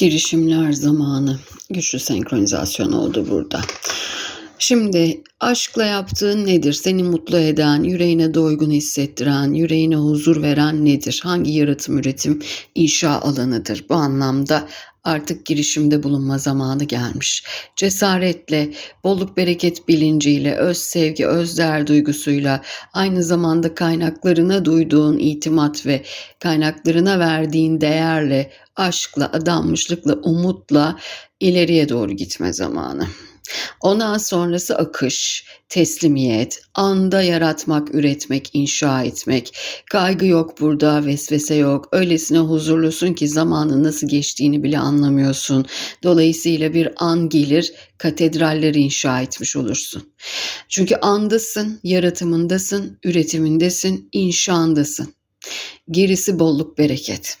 Girişimler zamanı. Güçlü senkronizasyon oldu burada. Şimdi aşkla yaptığın nedir? Seni mutlu eden, yüreğine doygun hissettiren, yüreğine huzur veren nedir? Hangi yaratım, üretim, inşa alanıdır? Bu anlamda artık girişimde bulunma zamanı gelmiş. Cesaretle, bolluk bereket bilinciyle, öz sevgi, öz değer duygusuyla, aynı zamanda kaynaklarına duyduğun itimat ve kaynaklarına verdiğin değerle, aşkla, adanmışlıkla, umutla ileriye doğru gitme zamanı. Ondan sonrası akış, teslimiyet, anda yaratmak, üretmek, inşa etmek. Kaygı yok burada, vesvese yok. Öylesine huzurlusun ki zamanın nasıl geçtiğini bile anlamıyorsun. Dolayısıyla bir an gelir, katedralleri inşa etmiş olursun. Çünkü andasın, yaratımındasın, üretimindesin, inşaındasın. Gerisi bolluk bereket.